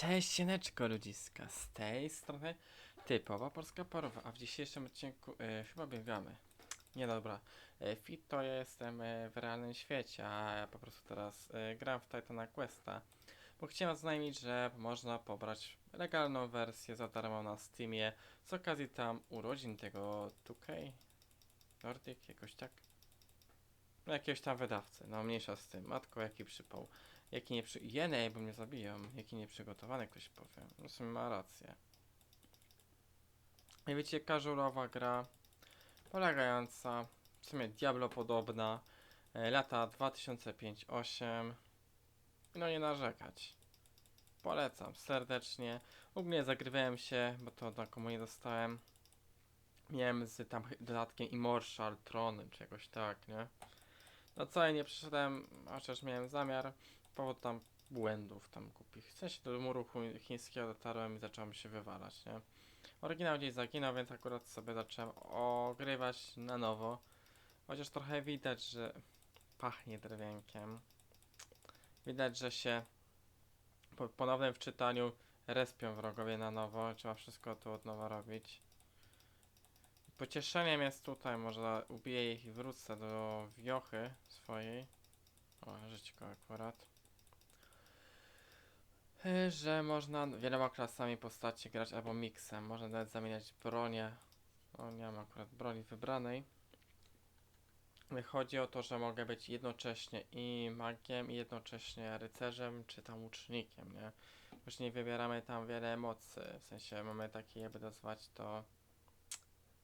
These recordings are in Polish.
Cześć, sieneczko ludziska, z tej strony typowa polska parowa, a w dzisiejszym odcinku e, chyba biegamy. Nie dobra, e, fit to ja jestem e, w realnym świecie, a ja po prostu teraz e, gram w Titana Questa, bo chciałem oznajmić, że można pobrać legalną wersję za darmo na Steamie z okazji tam urodzin tego 2K, Nordic, jakoś tak. No, jakiegoś tam wydawcy, no mniejsza z tym, matko jaki przypał. Jaki nie przy... Jenej, bo mnie zabiją. Jaki nieprzygotowany ktoś powie. No w sumie ma rację. I wiecie, casualowa gra, polegająca, w sumie Diablo podobna, e, lata 2005-8. No nie narzekać. Polecam serdecznie. U mnie zagrywałem się, bo to komu nie dostałem. Miałem z tam dodatkiem Immortal Tron, czy jakoś tak, nie? No co, ja nie przeszedłem, chociaż miałem zamiar powód tam błędów tam głupich. W sensie do muru chińskiego dotarłem i zacząłem się wywalać, nie? Oryginał gdzieś zaginął, więc akurat sobie zacząłem ogrywać na nowo. Chociaż trochę widać, że pachnie drewienkiem. Widać, że się po ponownym wczytaniu respią wrogowie na nowo. Trzeba wszystko tu od nowa robić. Pocieszeniem jest tutaj, może ubiję ich i wrócę do wiochy swojej. O, żyćko akurat. Że można wieloma klasami postaci grać albo miksem. Można nawet zamieniać bronię. O, nie mam akurat broni wybranej. Chodzi o to, że mogę być jednocześnie i magiem, i jednocześnie rycerzem, czy tam łucznikiem, nie? Później wybieramy tam wiele mocy. W sensie mamy takie, jakby nazwać to,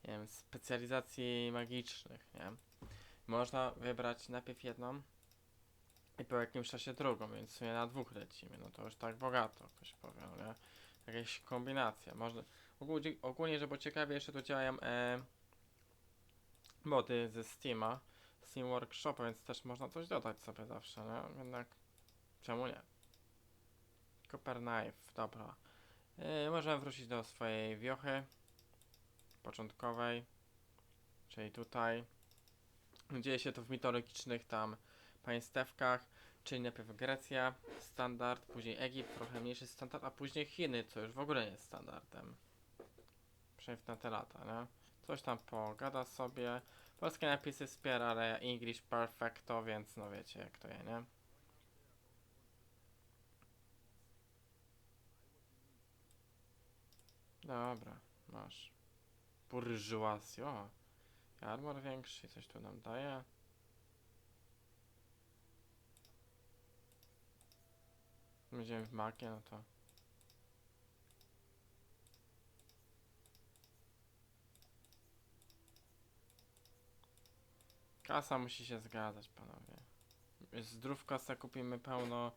nie wiem, specjalizacji magicznych, nie? Można wybrać najpierw jedną, i po jakimś czasie drugą, więc w sumie na dwóch lecimy. No to już tak bogato, ktoś powie, nie? Jakaś kombinacja. Można, ogólnie, ogólnie żeby ciekawie, jeszcze tu działają e, ze Steama, Steam Workshopa, więc też można coś dodać sobie zawsze, nie? Jednak czemu nie? Copper Knife, dobra. E, możemy wrócić do swojej wiochy początkowej, czyli tutaj. Dzieje się to w mitologicznych tam państewkach, czyli najpierw Grecja, standard, później Egipt, trochę mniejszy standard, a później Chiny, co już w ogóle nie jest standardem. Przynajmniej na te lata, nie? Coś tam pogada sobie. Polskie napisy wspiera, ale English perfecto, więc no wiecie jak to jest, nie? Dobra, masz. Burżuazjo. Armor większy, coś tu nam daje. Będziemy w makie, no to. Kasa musi się zgadzać, panowie. Zdrówka se kupimy pełno.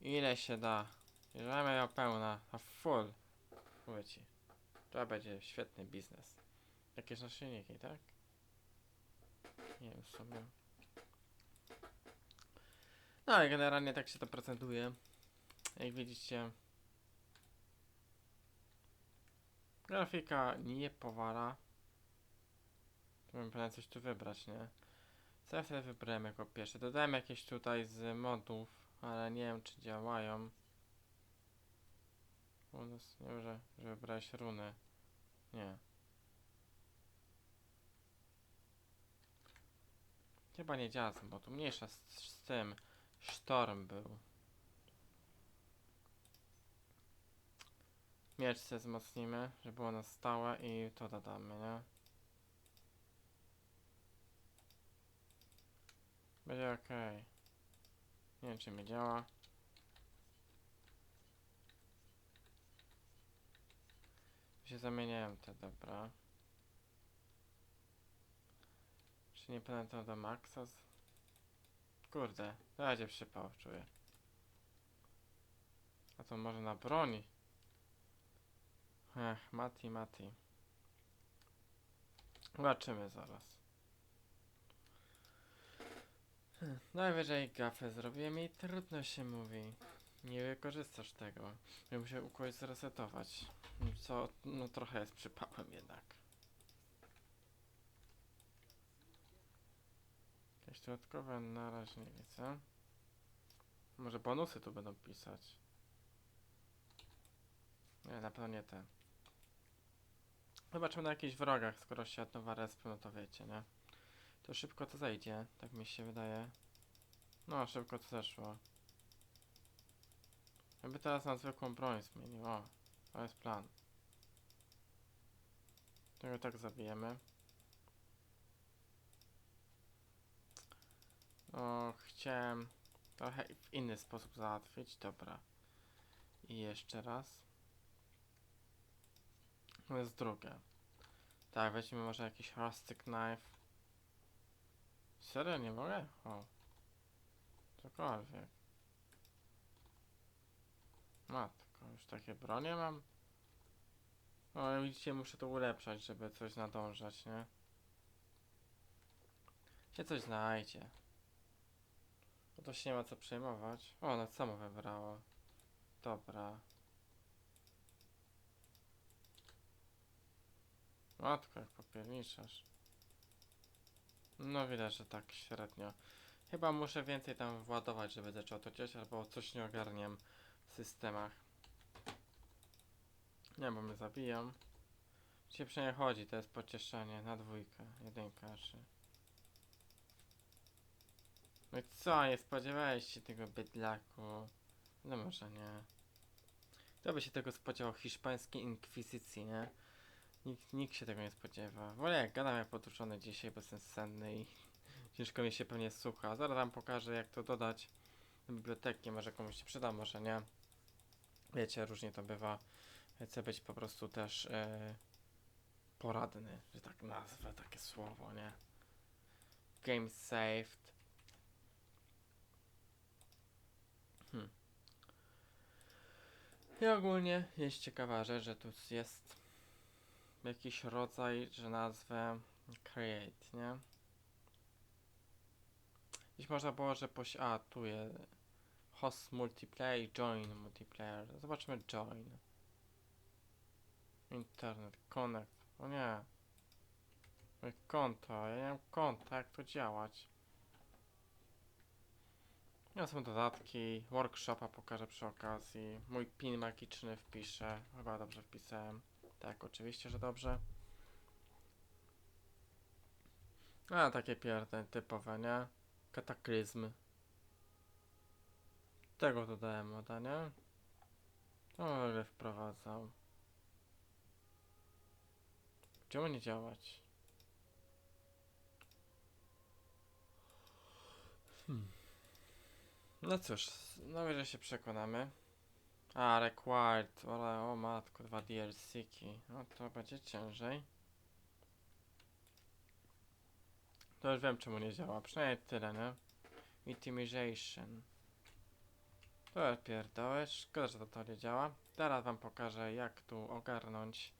Ile się da? Jeżeli miał pełna, a full. Mówię ci. To będzie świetny biznes. Jakieś naszyjniki, tak? Nie wiem sobie. No ale generalnie tak się to prezentuje. Jak widzicie, grafika nie powala. Pewnie coś tu wybrać, nie? Co ja wtedy wybrałem jako pierwsze? Dodałem jakieś tutaj z modów, ale nie wiem czy działają. U nas nie wiem, że, że wybrałeś runy. Nie. Chyba nie działa, bo tu mniejsza z, z tym. Sztorm był. Miecz sobie wzmocnimy, żeby było na stałe i to dodamy, nie? Będzie ok. Nie wiem czy mi działa. Się zamieniałem te, dobra. Czy nie pamiętam do maksa? Kurde, będzie przypał, czuję. A to może na broni? Ech, Mati, Mati. Zobaczymy zaraz. Najwyżej gafę zrobiłem i trudno się mówi. Nie wykorzystasz tego. Bym musiał kogoś zresetować. Co, no trochę jest przypałem jednak. Jakieś dodatkowe na razie nie widzę. Może bonusy tu będą pisać. Nie, na pewno nie te. Zobaczymy na jakichś wrogach, skoro się od nowa no to wiecie, nie? To szybko to zejdzie, tak mi się wydaje. No, szybko to zeszło. Jakby teraz na zwykłą broń zmienił, o. To jest plan. Tego tak zabijemy. O, chciałem trochę w inny sposób załatwić, dobra. I jeszcze raz. To jest drugie. Tak, weźmy może jakiś rustic knife. Serio, nie mogę? O. Cokolwiek. Matko, już takie bronie mam? O, widzicie, muszę to ulepszać, żeby coś nadążać, nie? Się coś znajdzie. Bo to się nie ma co przejmować. O, nawet samo wybrało. Dobra. Matko, jak popierniczasz. No widać, że tak średnio. Chyba muszę więcej tam władować, żeby zaczął to działać, albo coś nie ogarniam w systemach. Nie, bo mnie zabiją. Się przynajmniej chodzi, to jest pocieszenie na dwójkę, jedynka, trzy. No i co, nie spodziewałeś się tego bydlaku? No może nie. Kto by się tego spodziewał? Hiszpańskiej inkwizycji, nie? Nikt, nikt się tego nie spodziewa. Wolę jak gadam jak potuczony dzisiaj, bezsenny i ciężko mi się pewnie słucha. Zaraz wam pokażę jak to dodać do biblioteki. Może komuś się przyda, może nie. Wiecie, różnie to bywa. Chcę być po prostu też e, poradny, że tak nazwę takie słowo, nie? Game saved. Hmm. I ogólnie jest ciekawa rzecz, że tu jest jakiś rodzaj, że nazwę create, nie? Dziś można było, że poś... A, tu jest host multiplayer, join multiplayer. Zobaczmy join. Internet, connect. O nie. Moje konto, ja nie mam konta, jak to działać? Ja są dodatki, workshopa pokażę przy okazji. Mój pin magiczny wpiszę. Chyba dobrze wpisałem. Tak, oczywiście, że dobrze. A, takie pierdne typowe, nie? Kataklizmy. Tego dodałem moda, nie? W ogóle wprowadzał. Czemu nie działać? Hmm. No cóż, najwyżej się przekonamy. A, required, ale o matko, dwa DLC-ki. No to będzie ciężej. To już wiem czemu nie działa, przynajmniej tyle, nie? Itemization. To jest pierdołę, szkoda, że to, to nie działa. Teraz wam pokażę jak tu ogarnąć.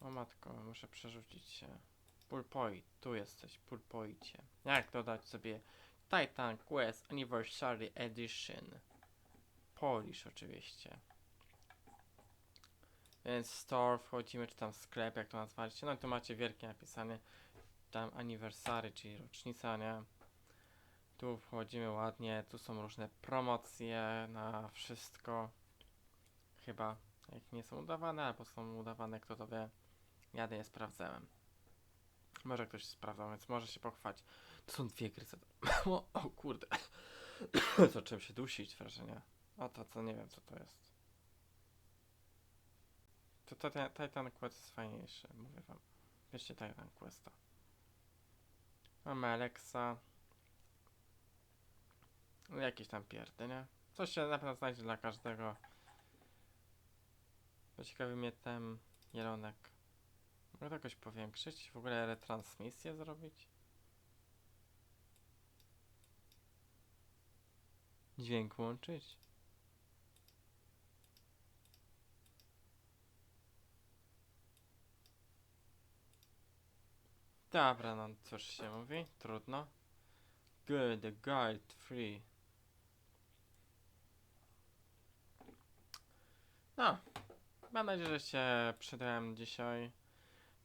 O matko, muszę przerzucić się. Pulpoid, tu jesteś, pulpoicie. Jak dodać sobie Titan Quest Anniversary Edition. Polish oczywiście. Więc store wchodzimy, czy tam sklep, jak to nazwaliście. No i tu macie wielkie napisane tam anniversary, czyli rocznica, nie? Tu wchodzimy ładnie, tu są różne promocje na wszystko. Chyba, jak nie są udawane, albo są udawane, kto to wie. Jadę je sprawdzałem. Może ktoś sprawdzał, więc może się pochwać. To są dwie gry za o, o kurde. Zacząłem się dusić wrażenie. O to, co nie wiem co to jest. To, to Titan Quest jest fajniejszy, mówię wam. Bierzcie Titan Questa. Mamy Alexa. No, Jakieś tam pierdy, nie? Coś się na pewno znajdzie dla każdego. To ciekawi mnie ten jelonek. Mogę to jakoś powiększyć? W ogóle retransmisję zrobić? Dźwięk łączyć? Dobra, no cóż się mówi? Trudno. Good, guide free. No, mam nadzieję, że się przydałem dzisiaj.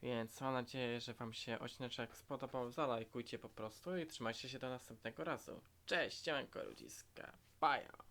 Więc mam nadzieję, że Wam się odcineczek spodobał. Zalajkujcie po prostu i trzymajcie się do następnego razu. Cześć, siemanko ludziska. Baja.